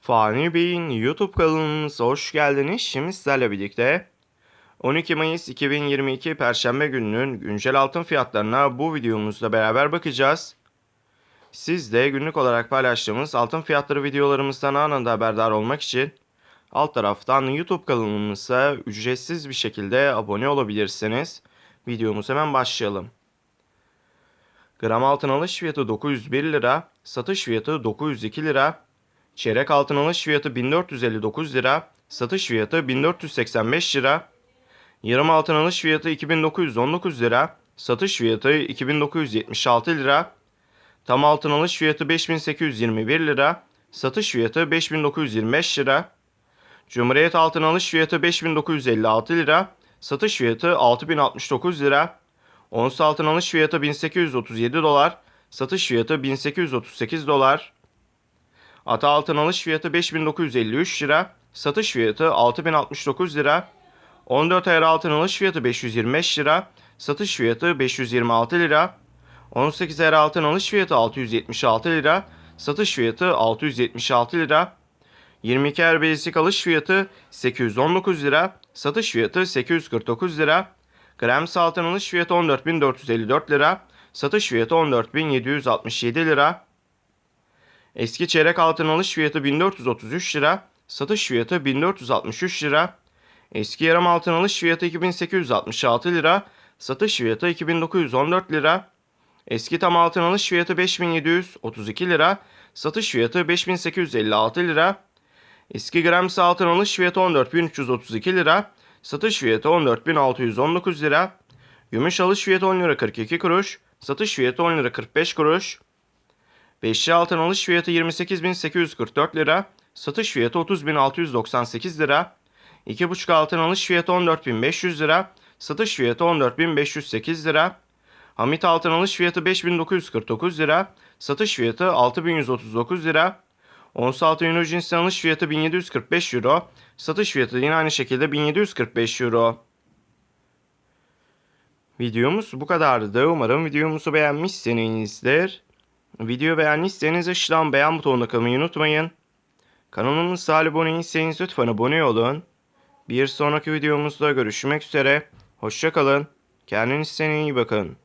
Fani Bey'in YouTube kanalımıza hoş geldiniz. Şimdi sizlerle birlikte 12 Mayıs 2022 Perşembe gününün güncel altın fiyatlarına bu videomuzda beraber bakacağız. Siz de günlük olarak paylaştığımız altın fiyatları videolarımızdan anında haberdar olmak için alt taraftan YouTube kanalımıza ücretsiz bir şekilde abone olabilirsiniz. Videomuz hemen başlayalım. Gram altın alış fiyatı 901 lira, satış fiyatı 902 lira, Çeyrek altın alış fiyatı 1459 lira, satış fiyatı 1485 lira. Yarım altın alış fiyatı 2919 lira, satış fiyatı 2976 lira. Tam altın alış fiyatı 5821 lira, satış fiyatı 5925 lira. Cumhuriyet altın alış fiyatı 5956 lira, satış fiyatı 6069 lira. Ons altın alış fiyatı 1837 dolar, satış fiyatı 1838 dolar. Ata altın alış fiyatı 5953 lira, satış fiyatı 6069 lira. 14 ayar altın alış fiyatı 525 lira, satış fiyatı 526 lira. 18 ayar altın alış fiyatı 676 lira, satış fiyatı 676 lira. 22 ayar basic alış fiyatı 819 lira, satış fiyatı 849 lira. Grams altın alış fiyatı 14.454 lira, satış fiyatı 14.767 lira. Eski çeyrek altın alış fiyatı 1433 lira, satış fiyatı 1463 lira. Eski yarım altın alış fiyatı 2866 lira, satış fiyatı 2914 lira. Eski tam altın alış fiyatı 5732 lira, satış fiyatı 5856 lira. Eski grams altın alış fiyatı 14332 lira, satış fiyatı 14619 lira. Gümüş alış fiyatı 10 lira 42 kuruş, satış fiyatı 10 lira 45 kuruş. Beşli altın alış fiyatı 28.844 lira, satış fiyatı 30.698 lira. 2,5 altın alış fiyatı 14.500 lira, satış fiyatı 14.508 lira. Hamit altın alış fiyatı 5.949 lira, satış fiyatı 6.139 lira. Ons altın euro cinsi alış fiyatı 1745 euro, satış fiyatı yine aynı şekilde 1745 euro. Videomuz bu kadardı. Umarım videomuzu beğenmişsinizdir. Video beğendiyseniz aşağıdan beğen butonuna kalmayı unutmayın. Kanalımıza abone değilseniz lütfen abone olun. Bir sonraki videomuzda görüşmek üzere. Hoşçakalın. Kendinize iyi bakın.